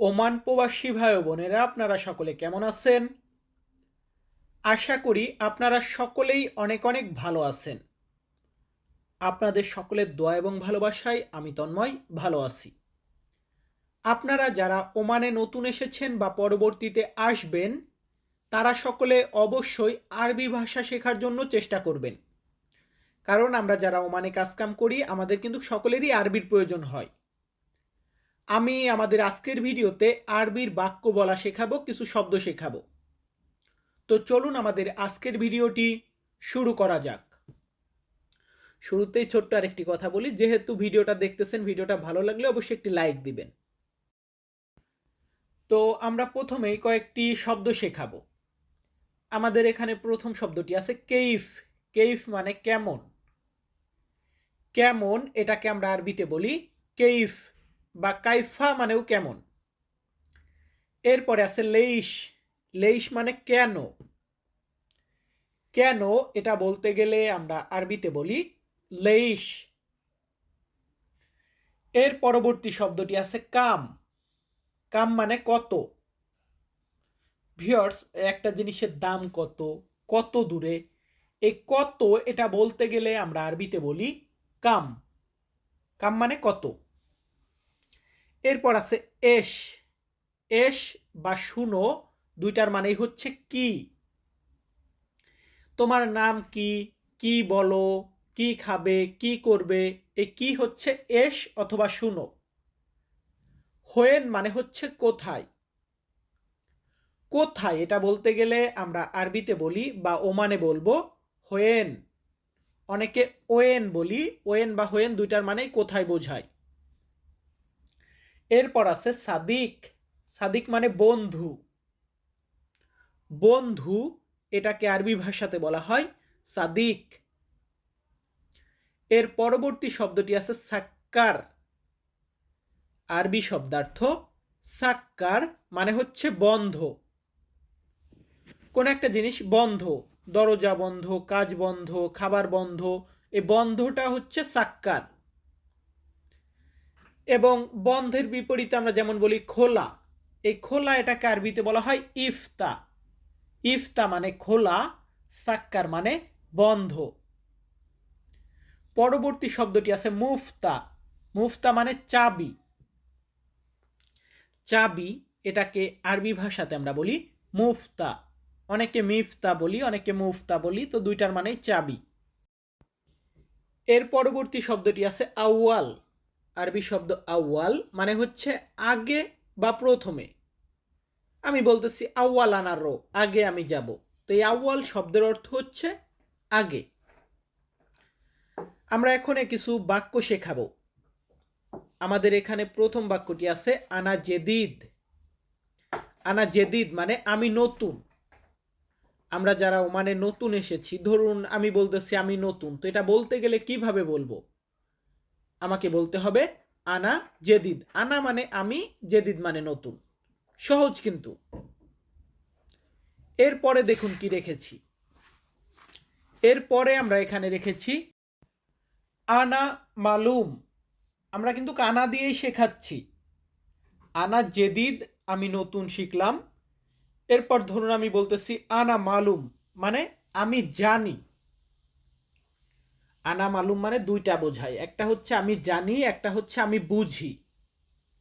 Oman প্রবাসী ভাই বোনেরা, আপনারা সকলে কেমন আছেন? আশা করি আপনারা সকলেই অনেক অনেক ভালো আছেন। আপনাদের সকলের দোয়া এবং ভালোবাসায় আমি তন্ময়, ভালো আছি। আপনারা যারা ওমানে নতুন এসেছেন বা পরবর্তীতে আসবেন, তারা সকলে অবশ্যই আরবি ভাষা শেখার জন্য চেষ্টা করবেন। কারণ আমরা যারা ওমানে কাজকাম করি, আমাদের কিন্তু সকলেরই আরবির প্রয়োজন হয়। আমি আমাদের আজকের ভিডিওতে আরবির বাক্য বলা শেখাবো, কিছু শব্দ শেখাবো। তো চলুন আমাদের আজকের ভিডিওটি শুরু করা যাক। শুরুতেই ছোট্ট আরেকটি কথা বলি, যেহেতু ভিডিওটা দেখতেছেন, ভিডিওটা ভালো লাগলে অবশ্যই একটি লাইক দিবেন। তো আমরা প্রথমেই কয়েকটি শব্দ শেখাবো। আমাদের এখানে প্রথম শব্দটি আছে কেইফ। কেইফ মানে কেমন। কেমন এটাকে আমরা আরবিতে বলি কেইফ। বা কাইফা মানেও কেমন? এরপরে আছে লেইশ। লেইশ মানে কেন? কেন, এটা বলতে গেলে আমরা আরবিতে বলি লেইশ। এর পরবর্তী শব্দটি আছে কাম। কাম মানে কত? ভিওর্স একটা জিনিসের দাম কত? কত দূরে? এই কত, এটা বলতে গেলে আমরা আরবিতে বলি কাম। কাম মানে কত? এরপর আছে এস। এস বা শুনো দুইটার মানেই হচ্ছে কি? তোমার নাম কি? কি বলো? কি খাবে? কি করবে? এ কি হচ্ছে এস অথবা শুনো হোয়েন মানে হচ্ছে কোথায়? কোথায়? এটা বলতে গেলে আমরা আরবিতে বলি বা ওমানে বলব হোয়েন। অনেকে ওয়েন বলি। ওয়েন বা হোয়েন দুইটার মানেই কোথায় বোঝায়। এরপর আছে সাদিক। সাদিক মানে বন্ধু। বন্ধু, এটাকে আরবি ভাষাতে বলা হয় সাদিক। এর পরবর্তী শব্দটি আছে সাক্কার। আরবি শব্দার্থ সাক্কার মানে হচ্ছে বন্ধ। কোন একটা জিনিস বন্ধ, দরজা বন্ধ, কাজ বন্ধ, খাবার বন্ধ এই বন্ধটা হচ্ছে সাক্কার। এবং বন্ধের বিপরীতে আমরা যেমন বলি খোলা, এই খোলা এটাকে আরবিতে বলা হয় ইফতা। ইফতা মানে খোলা, সাক্কার মানে বন্ধ। পরবর্তী শব্দটি আছে মুফতা। মুফতা মানে চাবি। চাবি এটাকে আরবি ভাষাতে আমরা বলি মুফতা। অনেকে মিফতা বলি, অনেকে মুফতা বলি, তো দুইটার মানে চাবি। এর পরবর্তী শব্দটি আছে আউয়াল। আরবি শব্দ আউয়াল মানে হচ্ছে আগে বা প্রথমে। আমি বলতেছি আউয়াল আনার আগে আমি যাব। তো এই আউয়াল শব্দের অর্থ হচ্ছে আগে। আমরা এখন কিছু বাক্য শেখাবো। আমাদের এখানে প্রথম বাক্যটি আছে, আনা জেদিদ। আনা জেদিদ মানে আমি নতুন। আমরা যারা ওমানে নতুন এসেছি, ধরুন আমি বলতেছি আমি নতুন, তো এটা বলতে গেলে কীভাবে বলব? আমাকে বলতে হবে আনা জেদিদ। আনা মানে আমি, জেদিদ মানে নতুন। সহজ কিন্তু। এরপরে দেখুন কি রেখেছি। এরপরে আমরা এখানে রেখেছি আনা মালুম। আমরা কিন্তু কানা দিয়েই শেখাচ্ছি। আনা জেদিদ, আমি নতুন শিখলাম। এরপর ধরুন আমি বলতেছি আনা মালুম মানে আমি জানি। আনা মালুম মানে দুইটা বোঝায়। একটা হচ্ছে আমি জানি, একটা হচ্ছে আমি বুঝি।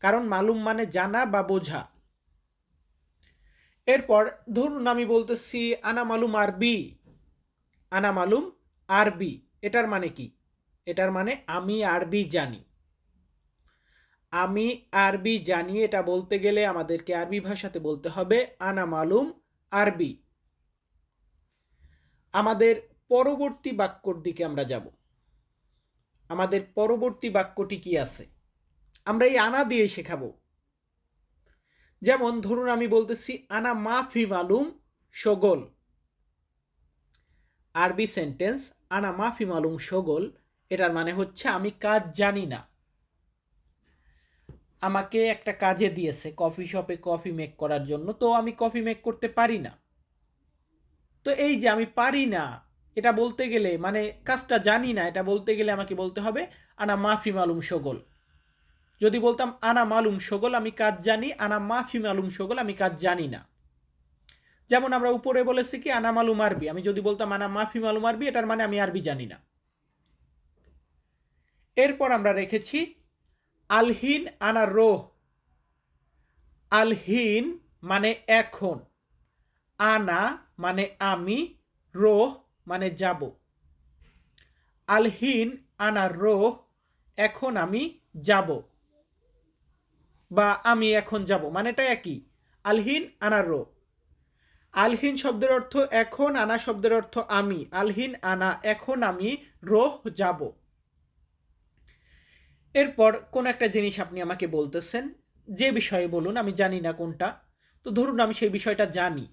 কারণ মালুম মানে জানা বা বোঝা। এরপর ধরুন আমি বলতেছি, আনা মালুম আরবি। আনা মালুম আরবি। এটার মানে কি? এটার মানে আমি আরবি জানি। আমি আরবি জানি, এটা বলতে গেলে আমাদেরকে আরবি ভাষাতে বলতে হবে, আনা মালুম আরবি। আমাদের পরবর্তী বাক্যর দিকে আমরা যাব। আমাদের পরবর্তী বাক্যটি কি আছে? আমরা এই আনা দিয়ে শেখাবো। যেমন ধরুন আমি বলতেছি, আনা মাফি মালুম সগোল। আরবি সেন্টেন্স আনা মাফি মালুম সগোল। এটার মানে হচ্ছে, আমি কাজ জানি না। আমাকে একটা কাজে দিয়েছে, কফি শপে কফি মেক করার জন্য। তো আমি কফি মেক করতে পারি না। তো এই যে, আমি পারি না। এটা বলতে গেলে মানে কাজটা জানি না, এটা বলতে গেলে আমাকে বলতে হবে, আনা মাফি মালুম সগোল। যদি বলতাম আনা মালুম সগল, আমি কাজ জানি, আনা মাফি মালুম সগল, আমি কাজ জানি না। যেমন আমরা উপরে বলেছি কি, আনা মালুম আরবি। আমি যদি বলতাম আনা মাফি মালুম আরবি, এটার মানে আমি আরবি জানি না। এরপর আমরা রেখেছি, আলহিন আনা রোহ। আলহিন মানে এখন। আনা মানে আমি, রোহ মানে যাব। আলহিন আনা রোহ, এখন আমি যাব। বা আমি এখন যাব, মানেটা একই। আলহিন আনা রোহ। আলহিন শব্দের অর্থ এখন, আনা শব্দের অর্থ আমি। আলহিন আনা, এখন আমি রোহ যাব। এরপর কোন একটা জিনিস আপনি আমাকে বলতেছেন, যে বিষয়ে বলুন, আমি জানি না কোনটা। তো ধরুন আমি সেই বিষয়টা জানি,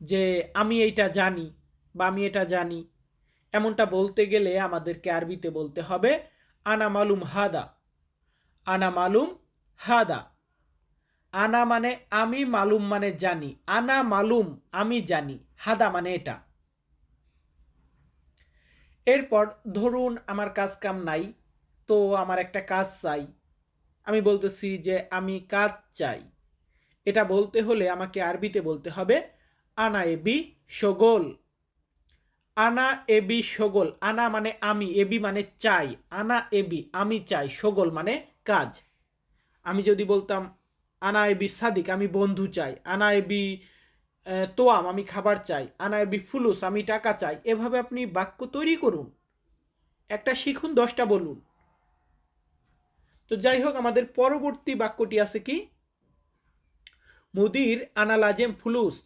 যে আমি এইটা জানি। বা আমি এটা জানি। এমনটা বলতে গেলে আমাদেরকে আরবিতে বলতে হবে, আনা মালুম হাদা। আনা মালুম হাদা। আনা মানে আমি, মালুম মানে জানি। আনা মালুম, আমি জানি। হাদা মানে এটা। এরপর ধরুন আমার কাজ কাম নাই, তো আমার একটা কাজ চাই। আমি বলতেছি যে, আমি কাজ চাই। এটা বলতে হলে আমাকে আরবিতে বলতে হবে, আনা এবি সগোল। আনা এবি সগোল। আনা মানে আমি, এবি মানে চাই। আনা এবি, আমি চাই। সগোল মানে কাজ। আমি যদি বলতাম, আনা এবি সাদিক, আমি বন্ধু চাই। আনা এবি তোয়াম, আমি খাবার চাই। আনা এবি ফুলুস, আমি টাকা চাই। এভাবে আপনি বাক্য তৈরি করুন। একটা শিখুন, দশটা বলুন। তো যাই হোক, আমাদের পরবর্তী বাক্যটি আছে কি? মুদির আনা লাজেম ফুলুস।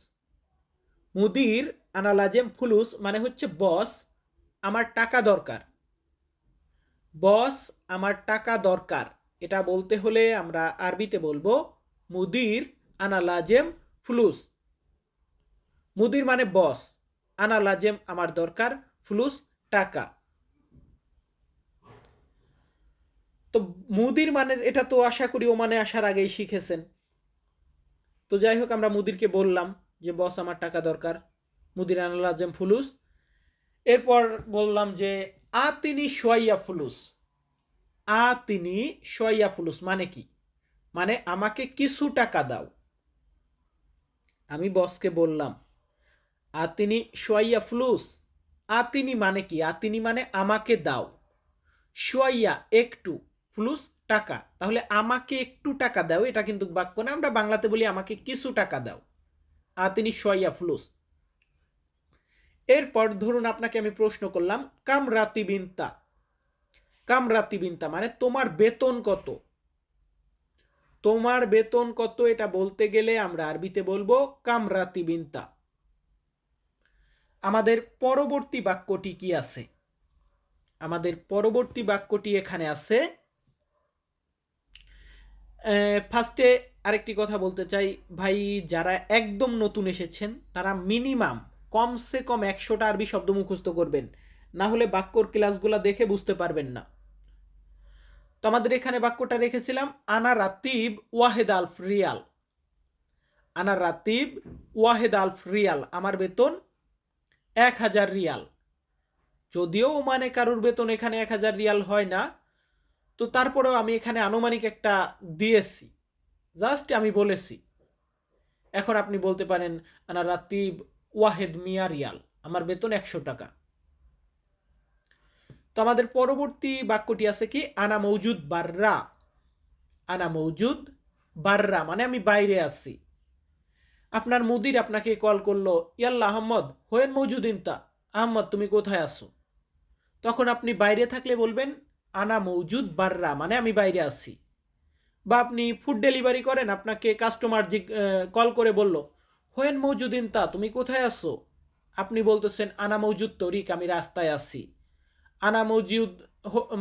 মুদির আনালাজেম ফুলুস মানে হচ্ছে বস, আমার টাকা দরকার। বস, আমার টাকা দরকার। এটা বলতে হলে আমরা আরবিতে বলব মুদির আনালাজেম ফুলুস। মুদির মানে বস, আনালাজেম আমার দরকার, ফুলুস টাকা। তো মুদির মানে এটা তো আশা করি ও মানে আসার আগেই শিখেছেন। তো যাই হোক, আমরা মুদিরকে বললাম যে বস, আমার টাকা দরকার। মুদির আনাল আজম ফুলুস। এরপর বললাম যে, আ তিনি সোয়াইয়া ফুলুস। আ তিনি সোয়াইয়া ফুলুস মানে কি? মানে আমাকে কিছু টাকা দাও। আমি বসকে বললাম, আ তিনি সোয়াইয়া ফুলুস? আ তিনি মানে কি? আ তিনি মানে আমাকে দাও। সোয়াইয়া একটু ফুলুস টাকা। তাহলে আমাকে একটু টাকা দাও। এটা কিন্তু বাক্য না। আমরা বাংলাতে বলি, আমাকে কিছু টাকা দাও। আর তিনি সোয়াইয়া ফুলুস। এরপর ধরুন আপনাকে আমি প্রশ্ন করলাম কাম রাতি বিনতা। কাম রাতি বিনতা মানে তোমার বেতন কত? তোমার বেতন কত এটা বলতে গেলে আমরা আরবিতে বলব কাম রাতি বিনতা। আমাদের পরবর্তী বাক্যটি কি আছে? আমাদের পরবর্তী বাক্যটি এখানে আছে। ফার্স্টে আরেকটি কথা বলতে চাই। ভাই, যারা একদম নতুন এসেছেন, তারা মিনিমাম কমসে কম একশোটা আরবি শব্দ মুখস্থ করবেন। না হলে বাক্যর ক্লাসগুলো দেখে বুঝতে পারবেন না। তো আমাদের এখানে বাক্যটা রেখেছিলাম, আনা রাতিব ওয়াহেদ আলফ রিয়াল আনা রাতিব ওয়াহেদ আলফ রিয়াল আমার বেতন এক হাজার রিয়াল। যদিও মানে কারুর বেতন এখানে এক হাজার রিয়াল হয় না, তো তারপরেও আমি এখানে আনুমানিক একটা দিয়েছি। জাস্ট আমি বলেছি। এখন আপনি বলতে পারেন, আনা রাতিব ওয়াহেদ মিয়া রিয়াল, আমার বেতন একশো টাকা। তো আমাদের পরবর্তী বাক্যটি আছে কি? আনা মৌজুদ বাররা। আনা মৌজুদ বাররা মানে আমি বাইরে আছি। আপনার মুদির আপনাকে কল করল, ইয়াল্লা আহম্মদ হোয়েন মৌজুদিন তা? আহম্মদ তুমি কোথায় আসো তখন আপনি বাইরে থাকলে বলবেন, আনা মৌজুদ বাররা মানে আমি বাইরে আছি। বা আপনি ফুড ডেলিভারি করেন, আপনাকে কাস্টমার কল করে বলল হোয়েন মৌজুদ্দিন তা, তুমি কোথায় আসো আপনি বলতেছেন, আনা মৌজুদ তরিক, আমি রাস্তায় আছি। আনা মৌজুদ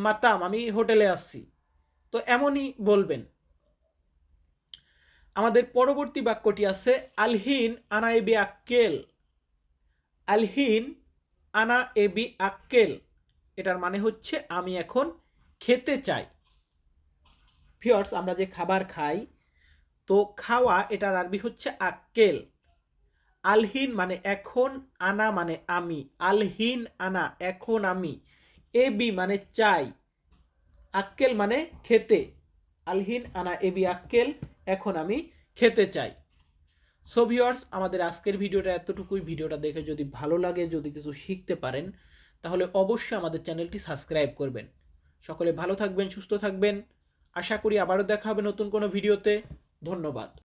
মাতাম, আমি হোটেলে আসছি তো এমনই বলবেন। আমাদের পরবর্তী বাক্যটি আছে, আলহিন আনা এবি আক্কেল। আলহিন আনা এবি আক্কেল। এটার মানে হচ্ছে, আমি এখন খেতে চাই। ফিয়ার্স আমরা যে খাবার খাই, তো খাওয়া, এটার আরবি হচ্ছে আক্কেল। আলহিন মানে এখন, আনা মানে আমি। আলহিন, আনা, এখন আমি। এ বি মানে চাই। আক্কেল মানে খেতে। আলহিন, আনা এবি আক্কেল, এখন আমি খেতে চাই। সো ভিওয়ার্স আমাদের আজকের ভিডিওটা এতটুকুই। ভিডিওটা দেখে যদি ভালো লাগে, যদি কিছু শিখতে পারেন, তাহলে অবশ্যই আমাদের চ্যানেলটি সাবস্ক্রাইব করবেন। সকলে ভালো থাকবেন, সুস্থ থাকবেন। আশা করি আবারও দেখা হবে নতুন কোনো ভিডিওতে। ধন্যবাদ।